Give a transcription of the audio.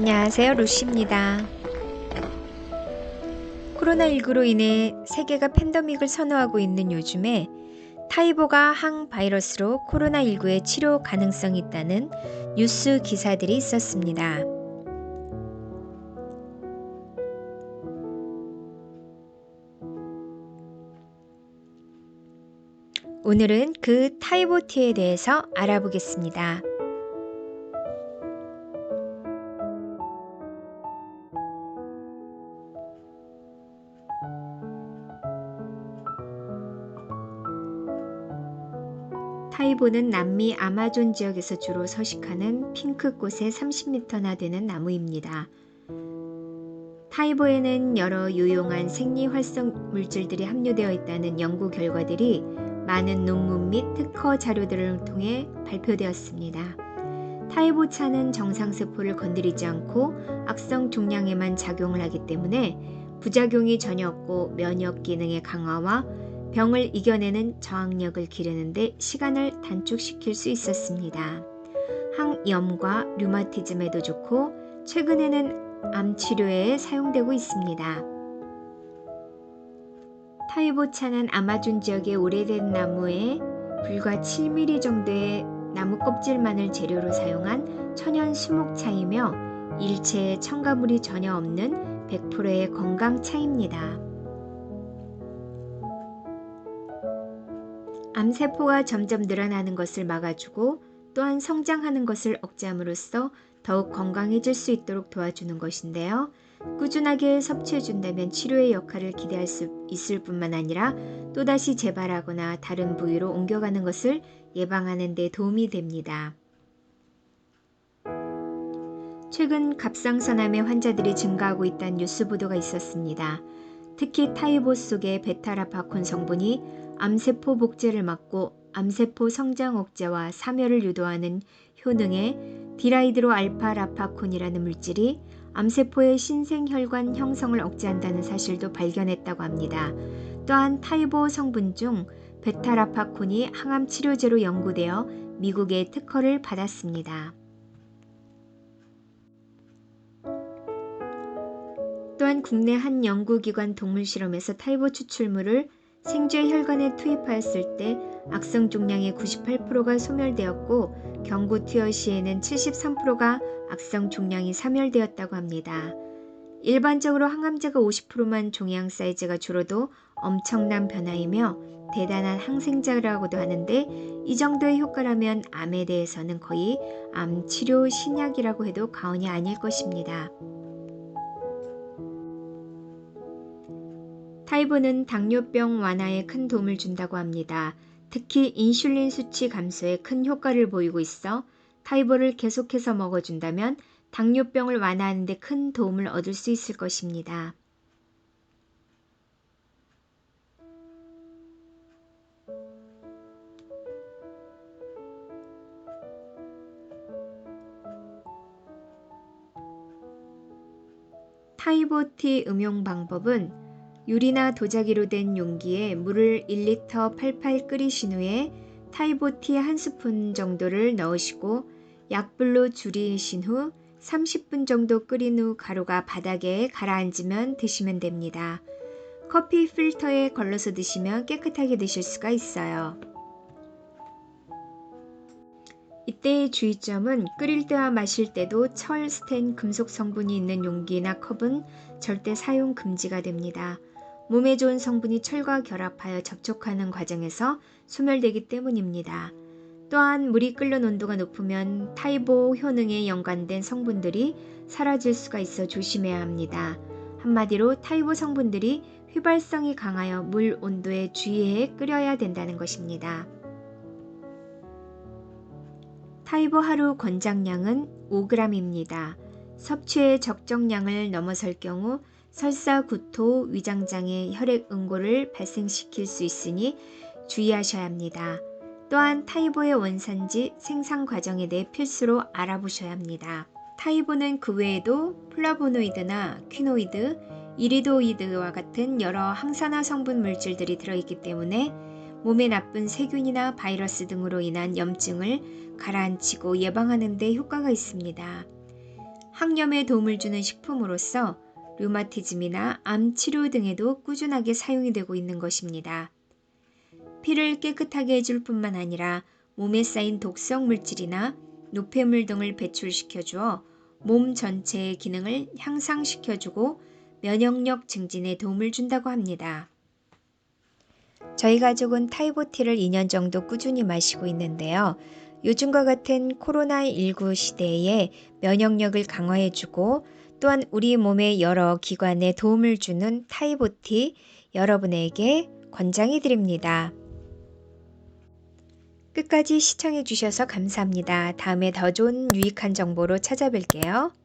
안녕하세요. 루시입니다. 코로나19로 인해 세계가 팬데믹을 선호하고 있는 요즘에 타이보가 항바이러스로 코로나19의 치료 가능성이 있다는 뉴스 기사들이 있었습니다. 오늘은 그 타이보티에 대해서 알아보겠습니다. 타이보는 남미 아마존 지역에서 주로 서식하는 핑크꽃의 30m나 되는 나무입니다. 타이보에는 여러 유용한 생리 활성 물질들이 함유되어 있다는 연구 결과들이 많은 논문 및 특허 자료들을 통해 발표되었습니다. 타이보차는 정상 세포를 건드리지 않고 악성 종양에만 작용을 하기 때문에 부작용이 전혀 없고 면역 기능의 강화와 병을 이겨내는 저항력을 기르는데 시간을 단축시킬 수 있었습니다. 항염과 류마티즘에도 좋고 최근에는 암 치료에 사용되고 있습니다. 타이보차는 아마존 지역의 오래된 나무에 불과 7mm 정도의 나무 껍질만을 재료로 사용한 천연 수목차이며 일체의 첨가물이 전혀 없는 100%의 건강차입니다. 암세포가 점점 늘어나는 것을 막아주고 또한 성장하는 것을 억제함으로써 더욱 건강해질 수 있도록 도와주는 것인데요. 꾸준하게 섭취해준다면 치료의 역할을 기대할 수 있을 뿐만 아니라 또다시 재발하거나 다른 부위로 옮겨가는 것을 예방하는 데 도움이 됩니다. 최근 갑상선암의 환자들이 증가하고 있다는 뉴스 보도가 있었습니다. 특히 타이보 속의 베타라파콘 성분이 암세포 복제를 막고 암세포 성장 억제와 사멸을 유도하는 효능의 디라이드로 알파 라파콘이라는 물질이 암세포의 신생혈관 형성을 억제한다는 사실도 발견했다고 합니다. 또한 타이보 성분 중 베타라파콘이 항암 치료제로 연구되어 미국의 특허를 받았습니다. 또한 국내 한 연구기관 동물 실험에서 타이보 추출물을 생쥐 혈관에 투입하였을 때 악성 종양의 98%가 소멸되었고 경구 투여 시에는 73%가 악성 종양이 사멸되었다고 합니다. 일반적으로 항암제가 50%만 종양 사이즈가 줄어도 엄청난 변화이며 대단한 항생자라고도 하는데 이 정도의 효과라면 암에 대해서는 거의 암 치료 신약이라고 해도 과언이 아닐 것입니다. 타이보는 당뇨병 완화에 큰 도움을 준다고 합니다. 특히 인슐린 수치 감소에 큰 효과를 보이고 있어 타이보를 계속해서 먹어준다면 당뇨병을 완화하는 데 큰 도움을 얻을 수 있을 것입니다. 타이보티 음용 방법은 유리나 도자기로 된 용기에 물을 1리터 88 끓이신 후에 타이보티 한 스푼 정도를 넣으시고 약불로 줄이신 후 30분 정도 끓인 후 가루가 바닥에 가라앉으면 드시면 됩니다. 커피 필터에 걸러서 드시면 깨끗하게 드실 수가 있어요. 이때의 주의점은 끓일 때와 마실 때도 철, 스텐, 금속 성분이 있는 용기나 컵은 절대 사용 금지가 됩니다. 몸에 좋은 성분이 철과 결합하여 접촉하는 과정에서 소멸되기 때문입니다. 또한 물이 끓는 온도가 높으면 타이보 효능에 연관된 성분들이 사라질 수가 있어 조심해야 합니다. 한마디로 타이보 성분들이 휘발성이 강하여 물 온도에 주의해 끓여야 된다는 것입니다. 타이보 하루 권장량은 5g입니다. 섭취의 적정량을 넘어설 경우 설사, 구토, 위장장애, 혈액 응고를 발생시킬 수 있으니 주의하셔야 합니다. 또한 타이보의 원산지 생산 과정에 대해 필수로 알아보셔야 합니다. 타이보는 그 외에도 플라보노이드나 퀴노이드, 이리도이드와 같은 여러 항산화 성분 물질들이 들어있기 때문에 몸에 나쁜 세균이나 바이러스 등으로 인한 염증을 가라앉히고 예방하는 데 효과가 있습니다. 항염에 도움을 주는 식품으로서 류마티즘이나 암 치료 등에도 꾸준하게 사용이 되고 있는 것입니다. 피를 깨끗하게 해줄 뿐만 아니라 몸에 쌓인 독성 물질이나 노폐물 등을 배출시켜 주어 몸 전체의 기능을 향상시켜 주고 면역력 증진에 도움을 준다고 합니다. 저희 가족은 타이보티를 2년 정도 꾸준히 마시고 있는데요. 요즘과 같은 코로나19 시대에 면역력을 강화해주고 또한 우리 몸의 여러 기관에 도움을 주는 타이보티 여러분에게 권장해 드립니다. 끝까지 시청해 주셔서 감사합니다. 다음에 더 좋은 유익한 정보로 찾아뵐게요.